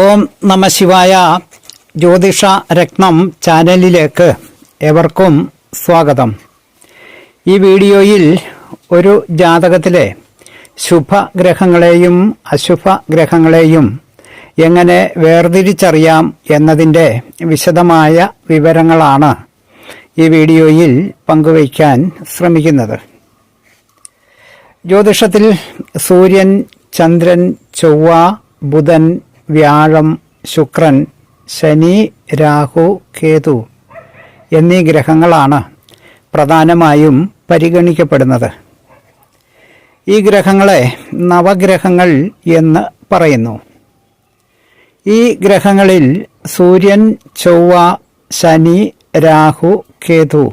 ഓം നമ ശിവായ. ജ്യോതിഷ രത്നം ചാനലിലേക്ക് എവർക്കും സ്വാഗതം. ഈ വീഡിയോയിൽ ഒരു ജാതകത്തിലെ ശുഭഗ്രഹങ്ങളെയും അശുഭ ഗ്രഹങ്ങളെയും എങ്ങനെ വേർതിരിച്ചറിയാം എന്നതിന്റെ വിശദമായ വിവരങ്ങളാണ് ഈ വീഡിയോയിൽ പങ്കുവയ്ക്കാൻ ശ്രമിക്കുന്നത്. ജ്യോതിഷത്തിൽ സൂര്യൻ ചന്ദ്രൻ ചൊവ്വ ബുധൻ വ്യാഴം ശുക്രൻ ശനി രാഹു കേതു എന്നീ ഗ്രഹങ്ങളാണ് പ്രധാനമായും പരിഗണിക്കപ്പെടുന്നത്. ഈ ഗ്രഹങ്ങളെ നവഗ്രഹങ്ങൾ എന്ന് പറയുന്നു. ഈ ഗ്രഹങ്ങളിൽ സൂര്യൻ ചൊവ്വ ശനി രാഹു കേതു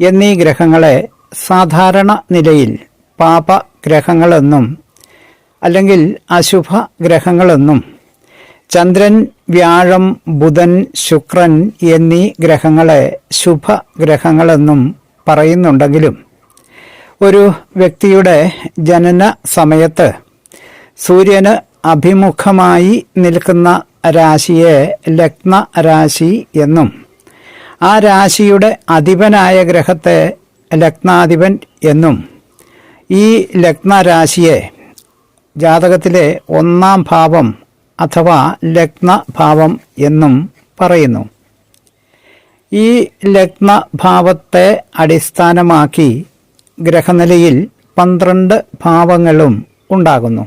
എന്നീ ഗ്രഹങ്ങളെ സാധാരണ നിലയിൽ പാപഗ്രഹങ്ങളെന്നും അല്ലെങ്കിൽ അശുഭ ഗ്രഹങ്ങളെന്നും ചന്ദ്രൻ വ്യാഴം ബുധൻ ശുക്രൻ എന്നീ ഗ്രഹങ്ങളെ ശുഭ ഗ്രഹങ്ങളെന്നും പറയുന്നുണ്ടെങ്കിലും ഒരു വ്യക്തിയുടെ ജനന സമയത്ത് സൂര്യന് അഭിമുഖമായി നിൽക്കുന്ന രാശിയെ ലഗ്ന രാശി എന്നും ആ രാശിയുടെ അധിപനായ ഗ്രഹത്തെ ലഗ്നാധിപൻ എന്നും ഈ ലഗ്നരാശിയെ ജാതകത്തിലെ ഒന്നാം ഭാവം അഥവാ ലഗ്നഭാവം എന്നും പറയുന്നു. ഈ ലഗ്നഭാവത്തെ അടിസ്ഥാനമാക്കി ഗ്രഹനിലയിൽ പന്ത്രണ്ട് ഭാവങ്ങളും ഉണ്ടാകുന്നു.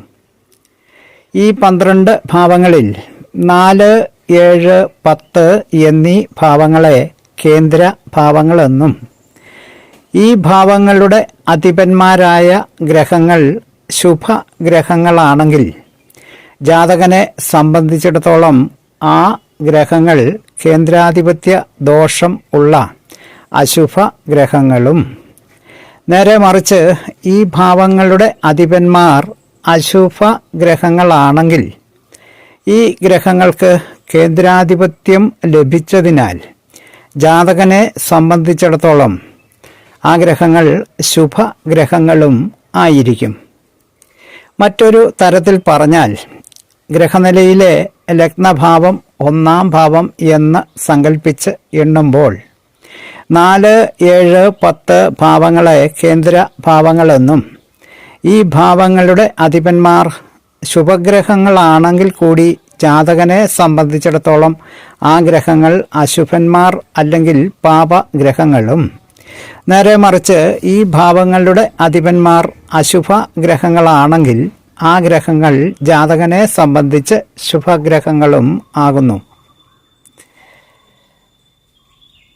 ഈ പന്ത്രണ്ട് ഭാവങ്ങളിൽ നാല് ഏഴ് പത്ത് എന്നീ ഭാവങ്ങളെ കേന്ദ്ര ഭാവങ്ങളെന്നും ഈ ഭാവങ്ങളുടെ അധിപന്മാരായ ഗ്രഹങ്ങൾ ശുഭഗ്രഹങ്ങളാണെങ്കിൽ ജാതകനെ സംബന്ധിച്ചിടത്തോളം ആ ഗ്രഹങ്ങൾ കേന്ദ്രാധിപത്യ ദോഷം ഉള്ള അശുഭ ഗ്രഹങ്ങളും. നേരെ മറിച്ച് ഈ ഭാവങ്ങളുടെ അധിപന്മാർ അശുഭ ഗ്രഹങ്ങളാണെങ്കിൽ ഈ ഗ്രഹങ്ങൾക്ക് കേന്ദ്രാധിപത്യം ലഭിച്ചതിനാൽ ജാതകനെ സംബന്ധിച്ചിടത്തോളം ആ ഗ്രഹങ്ങൾ ശുഭഗ്രഹങ്ങളും ആയിരിക്കും. മറ്റൊരു തരത്തിൽ പറഞ്ഞാൽ ഗ്രഹനിലയിലെ ലഗ്നഭാവം ഒന്നാം ഭാവം എന്ന് സങ്കല്പിച്ച് എണ്ണുമ്പോൾ നാല് ഏഴ് പത്ത് ഭാവങ്ങളെ കേന്ദ്ര ഭാവങ്ങളെന്നും ഈ ഭാവങ്ങളുടെ അധിപന്മാർ ശുഭഗ്രഹങ്ങളാണെങ്കിൽ കൂടി ജാതകനെ സംബന്ധിച്ചിടത്തോളം ആ ഗ്രഹങ്ങൾ അശുഭന്മാർ അല്ലെങ്കിൽ പാപഗ്രഹങ്ങളും. നേരെ മറിച്ച് ഈ ഭാവങ്ങളുടെ അധിപന്മാർ അശുഭ ഗ്രഹങ്ങളാണെങ്കിൽ ആ ഗ്രഹങ്ങൾ ജാതകനെ സംബന്ധിച്ച് ശുഭഗ്രഹങ്ങളും ആകുന്നു.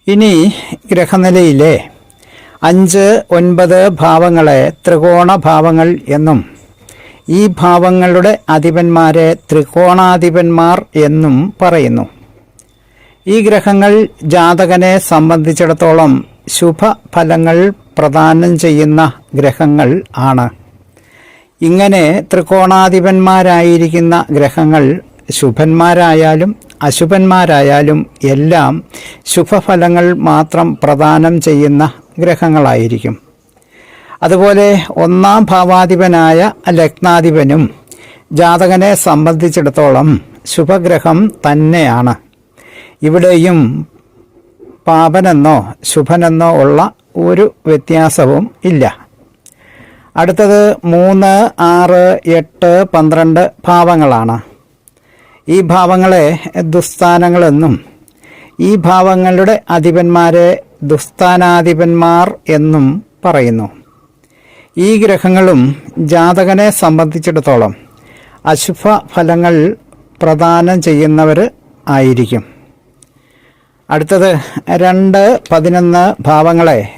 ഇനി ഗ്രഹനിലയിലെ അഞ്ച് ഒൻപത് ഭാവങ്ങളെ ത്രികോണ ഭാവങ്ങൾ എന്നും ഈ ഭാവങ്ങളുടെ അധിപന്മാരെ ത്രികോണാധിപന്മാർ എന്നും പറയുന്നു. ഈ ഗ്രഹങ്ങൾ ജാതകനെ സംബന്ധിച്ചിടത്തോളം ശുഭഫലങ്ങൾ പ്രദാനം ചെയ്യുന്ന ഗ്രഹങ്ങൾ ആണ്. ഇങ്ങനെ ത്രികോണാധിപന്മാരായിരിക്കുന്ന ഗ്രഹങ്ങൾ ശുഭന്മാരായാലും അശുഭന്മാരായാലും എല്ലാം ശുഭഫലങ്ങൾ മാത്രം പ്രദാനം ചെയ്യുന്ന ഗ്രഹങ്ങളായിരിക്കും. അതുപോലെ ഒന്നാം ഭാവാധിപനായ ലഗ്നാധിപനും ജാതകനെ സംബന്ധിച്ചിടത്തോളം ശുഭഗ്രഹം തന്നെയാണ്. ഇവിടെയും പാപനെന്നോ ശുഭനെന്നോ ഉള്ള ഒരു വ്യത്യാസവും ഇല്ല. അടുത്തത് മൂന്ന് ആറ് എട്ട് പന്ത്രണ്ട് ഭാവങ്ങളാണ്. ഈ ഭാവങ്ങളെ ദുസ്ഥാനങ്ങളെന്നും ഈ ഭാവങ്ങളുടെ അധിപന്മാരെ ദുസ്ഥാനാധിപന്മാർ എന്നും പറയുന്നു. ഈ ഗ്രഹങ്ങളും ജാതകനെ സംബന്ധിച്ചിടത്തോളം അശുഭ ഫലങ്ങൾ പ്രദാനം ചെയ്യുന്നവർ ആയിരിക്കും. അടുത്തത് രണ്ട് പതിനൊന്ന് ഭാവങ്ങളെ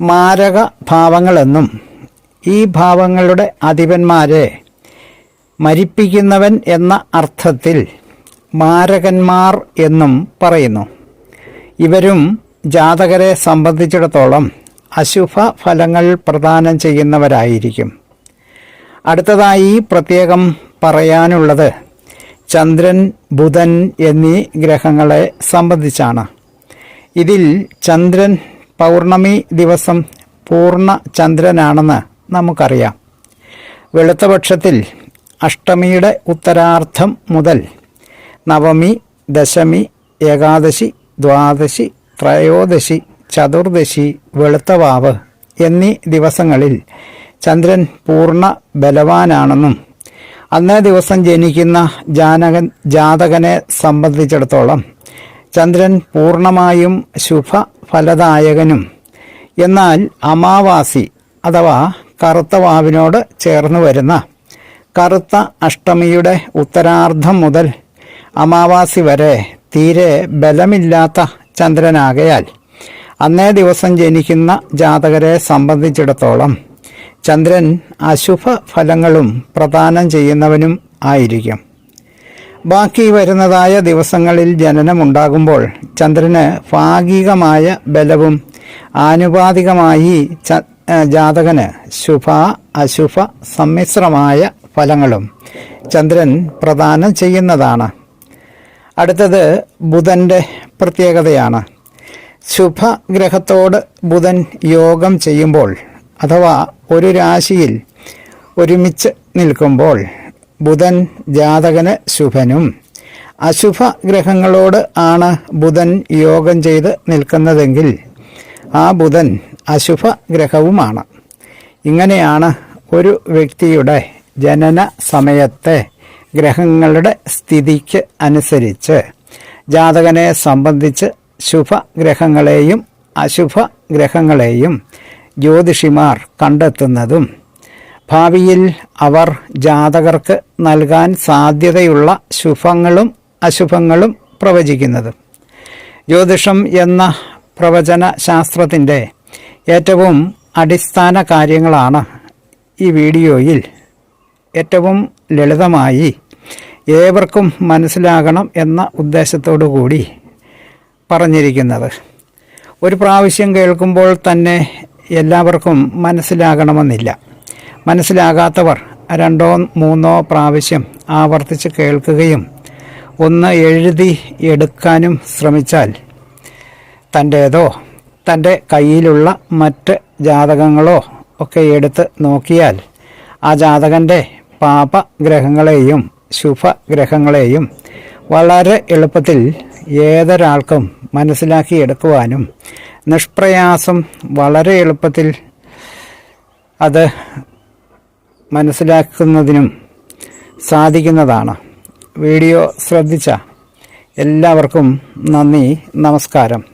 മാരക ഭാവങ്ങളെന്നും ഈ ഭാവങ്ങളുടെ അധിപന്മാരെ മരിപ്പിക്കുന്നവൻ എന്ന അർത്ഥത്തിൽ മാരകന്മാർ എന്നും പറയുന്നു. ഇവരും ജാതകരെ സംബന്ധിച്ചിടത്തോളം അശുഭ ഫലങ്ങൾ പ്രദാനം ചെയ്യുന്നവരായിരിക്കും. അടുത്തതായി പ്രത്യേകം പറയാനുള്ളത് ചന്ദ്രൻ ബുധൻ എന്നീ ഗ്രഹങ്ങളെ സംബന്ധിച്ചാണ്. ഇതിൽ ചന്ദ്രൻ പൗർണമി ദിവസം പൂർണ ചന്ദ്രനാണെന്ന് നമുക്കറിയാം. വെളുത്തപക്ഷത്തിൽ അഷ്ടമിയുടെ ഉത്തരാർത്ഥം മുതൽ നവമി ദശമി ഏകാദശി ദ്വാദശി ത്രയോദശി ചതുർദശി വെളുത്തവാവ് എന്നീ ദിവസങ്ങളിൽ ചന്ദ്രൻ പൂർണ ബലവാനാണെന്നും അന്നേ ദിവസം ജനിക്കുന്ന ജാനകൻ ജാതകനെ സംബന്ധിച്ചിടത്തോളം ചന്ദ്രൻ പൂർണമായും ശുഭ ഫലദായകനും എന്നാൽ അമാവാസി അഥവാ കറുത്ത വാവിനോട് ചേർന്ന് വരുന്ന കറുത്ത അഷ്ടമിയുടെ ഉത്തരാർദ്ധം മുതൽ അമാവാസി വരെ തീരെ ബലമില്ലാത്ത ചന്ദ്രനാകയാൽ അന്നേ ദിവസം ജനിക്കുന്ന ജാതകരെ സംബന്ധിച്ചിടത്തോളം ചന്ദ്രൻ അശുഭ ഫലങ്ങളും പ്രദാനം ചെയ്യുന്നവനും ആയിരിക്കും. ബാക്കി വരുന്നതായ ദിവസങ്ങളിൽ ജനനമുണ്ടാകുമ്പോൾ ചന്ദ്രന് ഭാഗികമായ ബലവും ആനുപാതികമായി ജാതകന് ശുഭ അശുഭ സമ്മിശ്രമായ ഫലങ്ങളും ചന്ദ്രൻ പ്രദാനം ചെയ്യുന്നതാണ്. അടുത്തത് ബുധന്റെ പ്രത്യേകതയാണ്. ശുഭ ശുഭഗ്രഹത്തോട് ബുധൻ യോഗം ചെയ്യുമ്പോൾ അഥവാ ഒരു രാശിയിൽ ഒരുമിച്ച് നിൽക്കുമ്പോൾ ബുധൻ ജാതകന് ശുഭനും അശുഭ ഗ്രഹങ്ങളോട് ആണ് ബുധൻ യോഗം ചെയ്ത് നിൽക്കുന്നതെങ്കിൽ ആ ബുധൻ അശുഭ ഗ്രഹവുമാണ് ഇങ്ങനെയാണ് ഒരു വ്യക്തിയുടെ ജനന സമയത്തെ ഗ്രഹങ്ങളുടെ സ്ഥിതിക്ക് അനുസരിച്ച് ജാതകനെ സംബന്ധിച്ച് ശുഭ ഗ്രഹങ്ങളെയും അശുഭ ഗ്രഹങ്ങളെയും ജ്യോതിഷിമാർ കണ്ടെത്തുന്നതും ഭാവിയിൽ അവർ ജാതകർക്ക് നൽകാൻ സാധ്യതയുള്ള ശുഭങ്ങളും അശുഭങ്ങളും പ്രവചിക്കുന്നതും. ജ്യോതിഷം എന്ന പ്രവചന ശാസ്ത്രത്തിന്റെ ഏറ്റവും അടിസ്ഥാന കാര്യങ്ങളാണ് ഈ വീഡിയോയിൽ. ഏറ്റവും ലളിതമായി ഏവർക്കും മനസ്സിലാകണം എന്ന ഉദ്ദേശത്തോടു കൂടി പറഞ്ഞിരിക്കുന്നത്. ഒരു പ്രാവശ്യം കേൾക്കുമ്പോൾ തന്നെ എല്ലാവർക്കും മനസ്സിലാകണമെന്നില്ല. മനസ്സിലാകാത്തവർ രണ്ടോ മൂന്നോ പ്രാവശ്യം ആവർത്തിച്ച് കേൾക്കുകയും ഒന്ന് എഴുതി എടുക്കാനും ശ്രമിച്ചാൽ തന്റേതോ തന്റെ കയ്യിലുള്ള മറ്റ് ജാതകങ്ങളോ ഒക്കെ എടുത്ത് നോക്കിയാൽ ആ ജാതകന്റെ പാപഗ്രഹങ്ങളെയും ശുഭഗ്രഹങ്ങളെയും വളരെ എളുപ്പത്തിൽ ഏതൊരാൾക്കും മനസ്സിലാക്കിയെടുക്കുവാനും നിഷ്പ്രയാസം വളരെ എളുപ്പത്തിൽ അത് മനസ്സിലാക്കുന്നതിനും സാധിക്കുന്നതാണ്. വീഡിയോ ശ്രദ്ധിച്ച എല്ലാവർക്കും നന്ദി നമസ്കാരം.